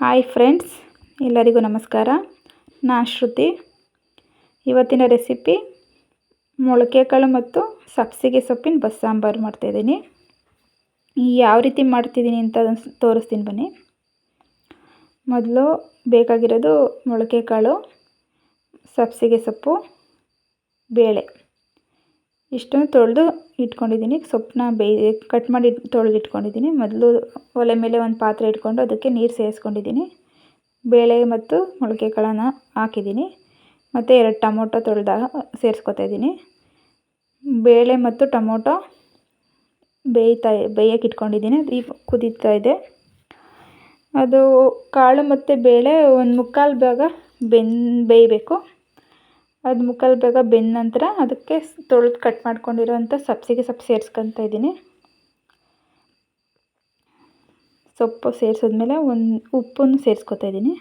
Hi friends, ಎಲ್ಲರಿಗೂ ನಮಸ್ಕಾರ. ನಾನು ಶ್ರುತಿ. ಇವತ್ತಿನ ರೆಸಿಪಿ ಮೊಳಕೆ ಕಾಳು ಮತ್ತು ಸಬ್ಸಿಗೆ ಸೊಪ್ಪಿನ ಬಸ್ಸಾಂಬಾರು ಮಾಡ್ತಾಯಿದ್ದೀನಿ ಯಾವ ರೀತಿ ಮಾಡ್ತಿದ್ದೀನಿ ಅಂತ ತೋರಿಸ್ತೀನಿ ಬನ್ನಿ. ಮೊದಲು ಬೇಕಾಗಿರೋದು ಮೊಳಕೆ ಕಾಳು ಸಬ್ಸಿಗೆ ಸೊಪ್ಪು, ಬೇಳೆ. ಇಷ್ಟನ್ನು ತೊಳೆದು ಇಟ್ಕೊಂಡಿದ್ದೀನಿ. ಸೊಪ್ಪನ್ನ ಬೇ, ಕಟ್ ಮಾಡಿ ತೊಳೆದು ಇಟ್ಕೊಂಡಿದ್ದೀನಿ. ಮೊದಲು ಒಲೆ ಮೇಲೆ ಒಂದು ಪಾತ್ರೆ ಇಟ್ಕೊಂಡು ಅದಕ್ಕೆ ನೀರು ಸೇರಿಸ್ಕೊಂಡಿದ್ದೀನಿ. ಬೇಳೆ ಮತ್ತು ಮೊಳಕೆ ಕಾಳನ್ನ ಹಾಕಿದ್ದೀನಿ. ಮತ್ತು ಎರಡು ಟೊಮೊಟೊ ತೊಳೆದ ಸೇರಿಸ್ಕೊತಾ ಇದ್ದೀನಿ. ಬೇಳೆ ಮತ್ತು ಟೊಮೊಟೊ ಬೇಯ್ತಾ, ಬೇಯಕ್ಕೆ ಇಟ್ಕೊಂಡಿದ್ದೀನಿ. ಅದು ಕುದೀತಾ ಇದೆ. ಅದು ಕಾಳು ಮತ್ತು ಬೇಳೆ ಒಂದು ಮುಕ್ಕಾಲು ಭಾಗ ಬೆನ್, ಬೇಯಬೇಕು. ಅದು ಮುಕ್ಕಾಲು ಬೇಗ ಬೆಂದ ನಂತರ ಅದಕ್ಕೆ ತೊಳೆದು ಕಟ್ ಮಾಡ್ಕೊಂಡಿರೋಂಥ ಸಬ್ಸಿಗೆ ಸೊಪ್ಪು ಸೇರಿಸ್ಕೊತಾ ಇದ್ದೀನಿ. ಸೊಪ್ಪು ಸೇರಿಸಿದ್ಮೇಲೆ ಒಂದು ಉಪ್ಪನ್ನು ಸೇರಿಸ್ಕೊತಾ ಇದ್ದೀನಿ.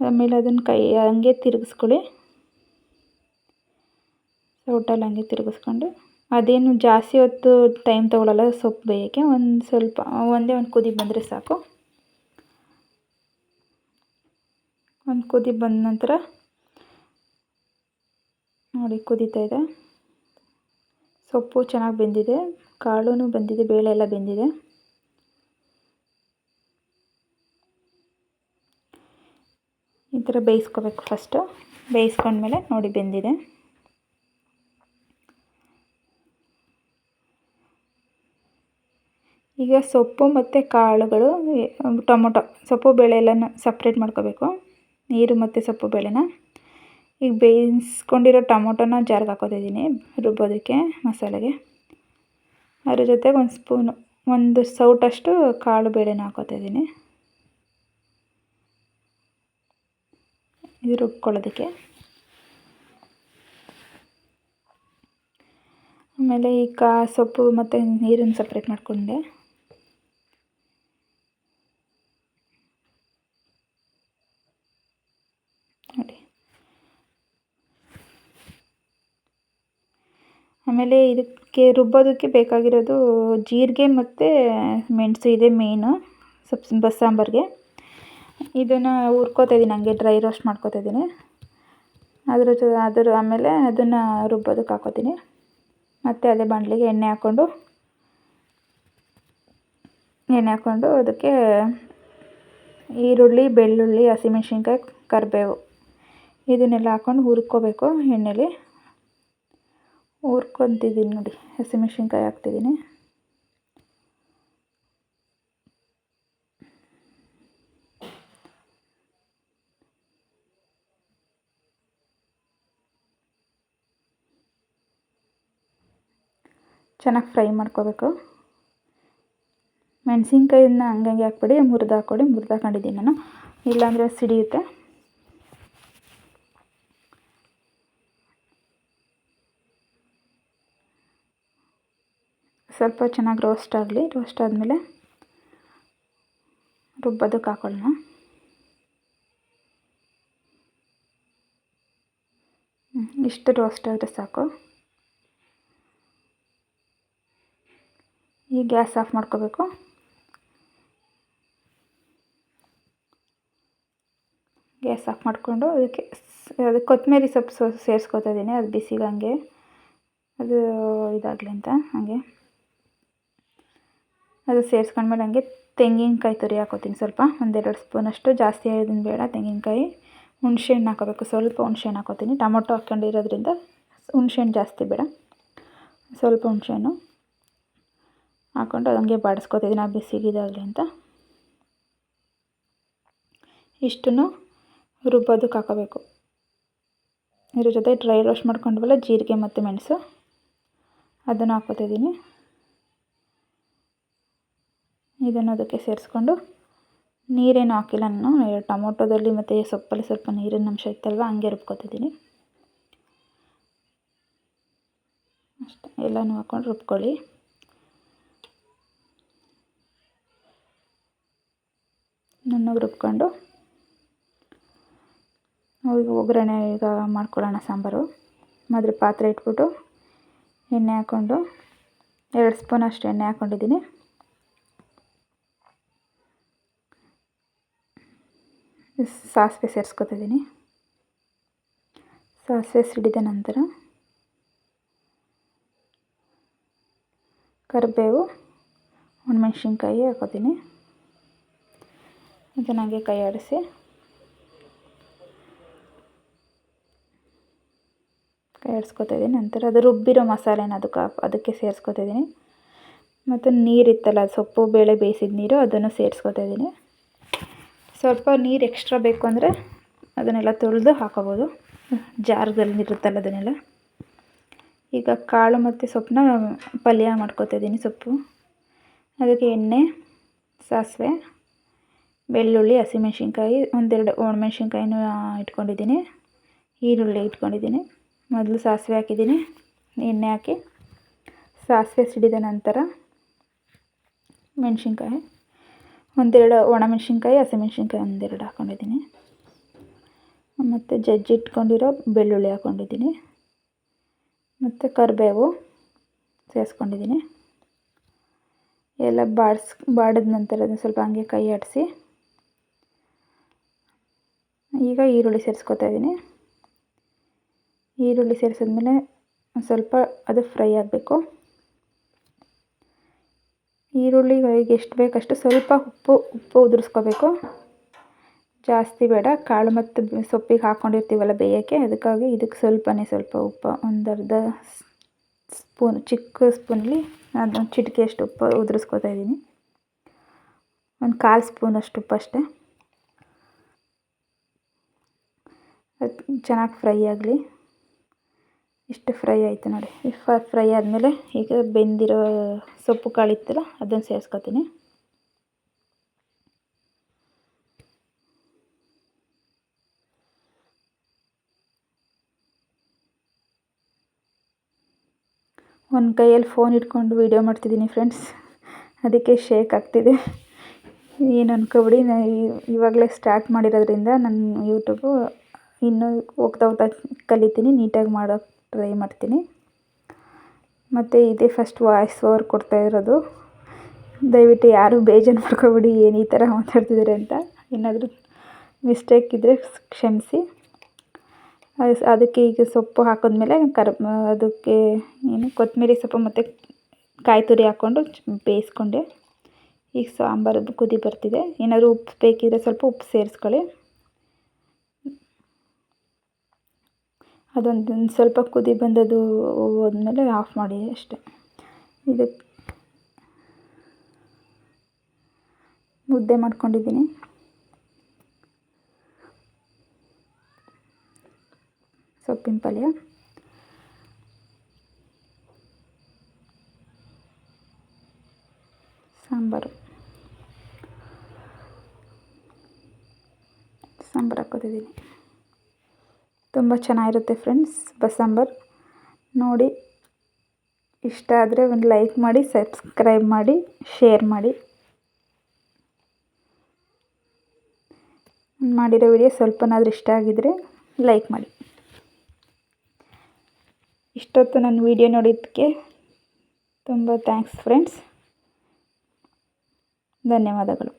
ಆಮೇಲೆ ಅದನ್ನು ಕೈ ಹಂಗೆ ತಿರುಗಿಸ್ಕೊಳ್ಳಿ. ಸೌಟಲ್ಲಿ ಹಂಗೆ ತಿರುಗಿಸ್ಕೊಂಡು ಅದೇನು ಜಾಸ್ತಿ ಹೊತ್ತು ಟೈಮ್ ತೊಗೊಳಲ್ಲ ಸೊಪ್ಪು ಬೇಯಕ್ಕೆ ಒಂದು ಸ್ವಲ್ಪ ಒಂದೇ ಒಂದು ಕುದಿ ಬಂದರೆ ಸಾಕು. ಒಂದು ಕುದಿ ಬಂದ ನಂತರ ನೋಡಿ ಕುದೀತಾ ಇದೆ. ಸೊಪ್ಪು ಚೆನ್ನಾಗಿ ಬೆಂದಿದೆ. ಕಾಳು ಬೆಂದಿದೆ. ಬೇಳೆ ಎಲ್ಲ ಬೆಂದಿದೆ. ಈ ಥರ ಬೇಯಿಸ್ಕೋಬೇಕು ಫಸ್ಟು ಬೇಯಿಸ್ಕೊಂಡ್ಮೇಲೆ ನೋಡಿ ಬೆಂದಿದೆ. ಈಗ ಸೊಪ್ಪು ಮತ್ತು ಕಾಳುಗಳು, ಟೊಮೊಟೊ, ಸೊಪ್ಪು, ಬೇಳೆ ಎಲ್ಲನ ಸಪ್ರೇಟ್ ಮಾಡ್ಕೋಬೇಕು. ನೀರು ಮತ್ತು ಸೊಪ್ಪು, ಬೇಳೆನ. ಈಗ ಬೇಯಿಸ್ಕೊಂಡಿರೋ ಟೊಮೊಟೊನ ಜಾರ್ಗೆ ಹಾಕೋತಿದ್ದೀನಿ ರುಬ್ಬೋದಕ್ಕೆ ಮಸಾಲೆಗೆ. ಅದ್ರ ಜೊತೆಗೆ ಒಂದು ಸ್ಪೂನು, ಒಂದು ಸೌಟಷ್ಟು ಕಾಳು ಬೇಳೆನ ಹಾಕೋತಿದ್ದೀನಿ ಇದು ರುಬ್ಕೊಳ್ಳೋದಕ್ಕೆ. ಆಮೇಲೆ ಈ ಕಾ ಸೊಪ್ಪು ಮತ್ತು ನೀರನ್ನು ಸಪ್ರೇಟ್ ಮಾಡಿಕೊಂಡೆ ನೋಡಿ ಆಮೇಲೆ ಇದಕ್ಕೆ ರುಬ್ಬೋದಕ್ಕೆ ಬೇಕಾಗಿರೋದು ಜೀರಿಗೆ ಮತ್ತು ಮೆಣಸು ಇದೆ ಮೇಯ್ನು ಸೊಪ್ಪು ಬಸ್ಸಾಂಬಾರಿಗೆ ಇದನ್ನು ಹುರ್ಕೋತಾ ಇದ್ದೀನಿ, ಹಂಗೆ ಡ್ರೈ ರೋಸ್ಟ್ ಮಾಡ್ಕೋತಾ ಇದ್ದೀನಿ. ಅದ್ರ ಜೊ, ಅದರ ಆಮೇಲೆ ಅದನ್ನು ರುಬ್ಬೋದಕ್ಕೆ ಹಾಕೋತೀನಿ. ಮತ್ತು ಅದೇ ಬಾಣಲಿಗೆ ಎಣ್ಣೆ ಹಾಕ್ಕೊಂಡು ಎಣ್ಣೆ ಹಾಕ್ಕೊಂಡು ಅದಕ್ಕೆ ಈರುಳ್ಳಿ, ಬೆಳ್ಳುಳ್ಳಿ, ಹಸಿಮೆಣ್ಸಿನ್ಕಾಯಿ, ಕರಿಬೇವು ಇದನ್ನೆಲ್ಲ ಹಾಕ್ಕೊಂಡು ಹುರ್ಕೋಬೇಕು ಎಣ್ಣೆಲಿ. ಹುರ್ಕೊತಿದ್ದೀನಿ ನೋಡಿ ಹಸಿಮೆಣ್ಸಿನ್ಕಾಯಿ ಹಾಕ್ತಿದ್ದೀನಿ. ಚೆನ್ನಾಗಿ ಫ್ರೈ ಮಾಡ್ಕೋಬೇಕು. ಮೆಣಸಿನ್ಕಾಯಿನ ಹಂಗಂಗೆ ಹಾಕ್ಬೇಡಿ, ಮುರಿದು ಹಾಕ್ಕೊಡಿ, ಮುರಿದು ಹಾಕೊಂಡಿದ್ದೀನಿ ನಾನು. ಇಲ್ಲಾಂದರೆ ಸಿಡಿಯುತ್ತೆ. ಸ್ವಲ್ಪ ಚೆನ್ನಾಗಿ ರೋಸ್ಟ್ ಆಗಲಿ ರೋಸ್ಟ್ ಆದಮೇಲೆ ರುಬ್ಬೋದಕ್ಕೆ ಹಾಕೊಳ್ಳೋಣ. ಇಷ್ಟು ರೋಸ್ಟ್ ಆದರೆ ಸಾಕು. ಈ ಗ್ಯಾಸ್ ಆಫ್ ಮಾಡ್ಕೋಬೇಕು. ಗ್ಯಾಸ್ ಆಫ್ ಮಾಡಿಕೊಂಡು ಅದಕ್ಕೆ ಅದಕ್ಕೆ ಕೊತ್ತಂಬರಿ ಸೊಪ್ಪು ಸೇರಿಸ್ಕೊತಾ ಇದ್ದೀನಿ, ಅದು ಬಿಸಿಗೆ ಹಂಗೆ ಅದು ಇದಾಗಲಿ ಅಂತ, ಹಾಗೆ. ಅದು ಸೇರಿಸ್ಕೊಂಡ್ಮೇಲೆ ಹಂಗೆ ತೆಂಗಿನಕಾಯಿ ತುರಿ ಹಾಕೋತೀನಿ ಸ್ವಲ್ಪ. ಒಂದೆರಡು ಸ್ಪೂನಷ್ಟು ಜಾಸ್ತಿ ಆಗೋದನ್ನು ಬೇಡ. ತೆಂಗಿನಕಾಯಿ, ಹುಣ್ಸೆಹಣ್ಣು ಹಾಕೋಬೇಕು. ಸ್ವಲ್ಪ ಹುಣ್ಸೆಹಣ್ಣು ಹಾಕೋತೀನಿ. ಟೊಮೊಟೊ ಹಾಕ್ಕೊಂಡಿರೋದ್ರಿಂದ ಹುಣ್ಸೆಹಣ್ಣು ಜಾಸ್ತಿ ಬೇಡ. ಸ್ವಲ್ಪ ಹುಣ್ಸೆಹಣ್ಣು ಹಾಕ್ಕೊಂಡು ಅದು ಹಂಗೆ ಬಾಡಿಸ್ಕೊತಿದ್ದೀನಿ ಆ ಬಿಸಿಗಿದಾಗಲಿ ಅಂತ. ಇಷ್ಟನ್ನು ರುಬ್ಬೋದಕ್ಕೆ ಹಾಕೋಬೇಕು. ಇದ್ರ ಜೊತೆ ಡ್ರೈ ರೋಸ್ಟ್ ಮಾಡ್ಕೊಂಡ್ವಲ್ಲ, ಜೀರಿಗೆ ಮತ್ತು ಮೆಣಸು, ಅದನ್ನು ಹಾಕೋತಿದ್ದೀನಿ ಇದನ್ನು ಅದಕ್ಕೆ ಸೇರಿಸ್ಕೊಂಡು ನೀರೇನು ಹಾಕಿಲ್ಲ ನಾನು ಟೊಮೊಟೊದಲ್ಲಿ ಮತ್ತು ಸೊಪ್ಪಲ್ಲಿ ಸ್ವಲ್ಪ ನೀರಿನ ಅಂಶ ಇತ್ತಲ್ವ, ಹಂಗೆ ರುಬ್ಕೊತಿದ್ದೀನಿ. ಅಷ್ಟೇ, ಎಲ್ಲನೂ ಹಾಕ್ಕೊಂಡು ರುಬ್ಕೊಳ್ಳಿ. ನುಣ್ಣಗೆ ರುಬ್ಕೊಂಡು, ಈಗ ಒಗ್ಗರಣೆ ಈಗ ಮಾಡ್ಕೊಳ್ಳೋಣ ಸಾಂಬಾರು. ಮೊದಲು ಪಾತ್ರೆ ಇಟ್ಬಿಟ್ಟು ಎಣ್ಣೆ ಹಾಕ್ಕೊಂಡು ಎರಡು ಸ್ಪೂನ್ ಅಷ್ಟು ಎಣ್ಣೆ ಹಾಕ್ಕೊಂಡಿದ್ದೀನಿ ಸಾಸಿವೆ ಸೇರಿಸ್ಕೊತಿದ್ದೀನಿ. ಸಾಸಿವೆ ಸಿಡಿದ ನಂತರ ಕರಿಬೇವು ಒಣಮೆಣ್ಸಿನ್ಕಾಯಿ ಹಾಕೋತೀನಿ. ಚೆನ್ನಾಗಿ ಕೈ ಆಡಿಸಿ. ಕೈ ಆಡಿಸ್ಕೊತಿದ್ದೀನಿ. ನಂತರ ಅದು ರುಬ್ಬಿರೋ ಮಸಾಲೆನ ಅದಕ್ಕೆ ಅದಕ್ಕೆ ಸೇರಿಸ್ಕೊತಿದ್ದೀನಿ. ಮತ್ತು ನೀರಿತ್ತಲ್ಲ, ಸೊಪ್ಪು, ಬೇಳೆ ಬೇಯಿಸಿದ ನೀರು ಅದನ್ನು ಸೇರಿಸ್ಕೊತಾ ಇದ್ದೀನಿ ಸ್ವಲ್ಪ ನೀರು ಎಕ್ಸ್ಟ್ರಾ ಬೇಕು ಅಂದರೆ ಅದನ್ನೆಲ್ಲ ತೊಳೆದು ಹಾಕೋಬೋದು. ಜಾರ್ದಲ್ಲಿ ಇರುತ್ತಲ್ಲ ಅದನ್ನೆಲ್ಲ. ಈಗ ಕಾಳು ಮತ್ತು ಸೊಪ್ಪನ್ನ ಪಲ್ಯ ಮಾಡ್ಕೊತಾ ಇದ್ದೀನಿ ಸೊಪ್ಪು. ಅದಕ್ಕೆ ಎಣ್ಣೆ, ಸಾಸಿವೆ, ಬೆಳ್ಳುಳ್ಳಿ, ಹಸಿಮೆಣ್ಸಿನ್ಕಾಯಿ, ಒಂದೆರಡು ಒಣಮೆಣ್ಸಿನ್ಕಾಯಿನೂ ಇಟ್ಕೊಂಡಿದ್ದೀನಿ. ಈರುಳ್ಳಿ ಇಟ್ಕೊಂಡಿದ್ದೀನಿ. ಮೊದಲು ಸಾಸಿವೆ ಹಾಕಿದ್ದೀನಿ. ಎಣ್ಣೆ ಹಾಕಿ ಸಾಸಿವೆ ಸಿಡಿದ ನಂತರ ಮೆಣಸಿನ್ಕಾಯಿ. ಒಂದೆರಡು ಒಣಮೆಣ್ಸಿನ್ಕಾಯಿ ಹಸಿಮೆಣ್ಸಿನ್ಕಾಯಿ ಒಂದೆರಡು ಹಾಕ್ಕೊಂಡಿದ್ದೀನಿ ಮತ್ತು ಜಜ್ಜಿಟ್ಕೊಂಡಿರೋ ಬೆಳ್ಳುಳ್ಳಿ ಹಾಕ್ಕೊಂಡಿದ್ದೀನಿ ಮತ್ತು ಕರಿಬೇವು ಸೇರಿಸ್ಕೊಂಡಿದ್ದೀನಿ ಎಲ್ಲ ಬಾಡಿಸ್, ಬಾಡಿದ ನಂತರ ಅದನ್ನು ಸ್ವಲ್ಪ ಹಂಗೆ ಕೈ ಆಡಿಸಿ, ಈಗ ಈರುಳ್ಳಿ ಸೇರಿಸ್ಕೊತಾ ಇದ್ದೀನಿ. ಈರುಳ್ಳಿ ಸೇರಿಸಿದ್ಮೇಲೆ ಸ್ವಲ್ಪ ಅದು ಫ್ರೈ ಆಗಬೇಕು. ಈರುಳ್ಳಿ ಎಷ್ಟು ಬೇಕಷ್ಟು ಸ್ವಲ್ಪ ಉಪ್ಪು ಉಪ್ಪು ಉದುರಿಸ್ಕೋಬೇಕು. ಜಾಸ್ತಿ ಬೇಡ, ಕಾಳು ಮತ್ತು ಸೊಪ್ಪಿಗೆ ಹಾಕ್ಕೊಂಡಿರ್ತೀವಲ್ಲ ಬೇಯೋಕ್ಕೆ, ಅದಕ್ಕಾಗಿ ಇದಕ್ಕೆ ಸ್ವಲ್ಪನೇ ಸ್ವಲ್ಪ ಉಪ್ಪು ಒಂದು ಅರ್ಧ ಸ್ಪೂನ್, ಚಿಕ್ಕ ಸ್ಪೂನಲ್ಲಿ ಅದೊಂದು ಚಿಟಿಕೆಯಷ್ಟು ಉಪ್ಪು ಉದುರಿಸ್ಕೊತಾ ಇದ್ದೀನಿ. ಒಂದು ಕಾಲು ಸ್ಪೂನಷ್ಟು ಉಪ್ಪು ಅಷ್ಟೇ. ಅದು ಚೆನ್ನಾಗಿ ಫ್ರೈ ಆಗಲಿ. ಇಷ್ಟು ಫ್ರೈ ಆಯಿತು ನೋಡಿ. ಫ್ರೈ ಆದಮೇಲೆ ಈಗ ಬೆಂದಿರೋ ಸೊಪ್ಪು ಕಾಳು ಇತ್ತಲ್ಲ ಅದನ್ನು ಸೇರಿಸ್ಕೊತೀನಿ. ಒಂದು ಕೈಯಲ್ಲಿ ಫೋನ್ ಇಟ್ಕೊಂಡು ವೀಡಿಯೋ ಮಾಡ್ತಿದ್ದೀನಿ ಫ್ರೆಂಡ್ಸ್ ಅದಕ್ಕೆ ಶೇಕ್ ಆಗ್ತಿದೆ. ಏನು ಅನ್ಕೋಬಿಡಿ, ನಾನು ಇವಾಗಲೇ ಸ್ಟಾರ್ಟ್ ಮಾಡಿರೋದ್ರಿಂದ ನನ್ನ ಯೂಟ್ಯೂಬು ಇನ್ನೂ ಹೋಗ್ತಾ ಹೋಗ್ತಾ ಕಲಿತೀನಿ ನೀಟಾಗಿ ಮಾಡೋಕ್ಕೆ ಟ್ರೈ ಮಾಡ್ತೀನಿ. ಮತ್ತು ಇದೇ ಫಸ್ಟ್ ವಾಯ್ಸ್ ಓವರ್ ಕೊಡ್ತಾ ಇರೋದು. ದಯವಿಟ್ಟು ಯಾರೂ ಬೇಜಾರು ಮಾಡ್ಕೋಬೇಡಿ, ಏನು ಈ ಥರ ಮಾತಾಡ್ತಿದ್ದಾರೆ ಅಂತ. ಏನಾದರೂ ಮಿಸ್ಟೇಕ್ ಇದ್ದರೆ ಕ್ಷಮಿಸಿ. ಅದಕ್ಕೆ ಈಗ ಸೊಪ್ಪು ಹಾಕಿದ್ಮೇಲೆ ಕರ್, ಅದಕ್ಕೆ ಏನು, ಕೊತ್ತಂಬರಿ ಸೊಪ್ಪು ಮತ್ತು ಕಾಯಿ ತುರಿ ಹಾಕ್ಕೊಂಡು ಬೇಯಿಸ್ಕೊಂಡೆ. ಈಗ ಸಾಂಬಾರು ಕುದಿ ಬರ್ತಿದೆ. ಏನಾದರೂ ಉಪ್ಪು ಬೇಕಿದ್ರೆ ಸ್ವಲ್ಪ ಉಪ್ಪು ಸೇರಿಸ್ಕೊಳ್ಳಿ. ಅದೊಂದು ಸ್ವಲ್ಪ ಕುದಿ ಬಂದದ್ದು ಹೋದ್ಮೇಲೆ ಆಫ್ ಮಾಡಿ ಅಷ್ಟೆ. ಇದಕ್ಕೆ ಮುದ್ದೆ ಮಾಡ್ಕೊಂಡಿದ್ದೀನಿ. ಸೊಪ್ಪಿನ ಪಲ್ಯ. ಸಾಂಬಾರು. ಸಾಂಬಾರು ಹಾಕೋತಿದ್ದೀನಿ ತುಂಬ ಚೆನ್ನಾಗಿರುತ್ತೆ ಫ್ರೆಂಡ್ಸ್ ಬಸ್ಸಾಂಬಾರು ನೋಡಿ, ಇಷ್ಟ ಆದರೆ ಒಂದು ಲೈಕ್ ಮಾಡಿ, ಸಬ್ಸ್ಕ್ರೈಬ್ ಮಾಡಿ, ಶೇರ್ ಮಾಡಿ. ಮಾಡಿರೋ ವಿಡಿಯೋ ಸ್ವಲ್ಪನಾದರೂ ಇಷ್ಟ ಆಗಿದರೆ ಲೈಕ್ ಮಾಡಿ. ಇಷ್ಟೊತ್ತು ನನ್ನ ವಿಡಿಯೋ ನೋಡಿದ್ದಕ್ಕೆ ತುಂಬ ಥ್ಯಾಂಕ್ಸ್ ಫ್ರೆಂಡ್ಸ್. ಧನ್ಯವಾದಗಳು.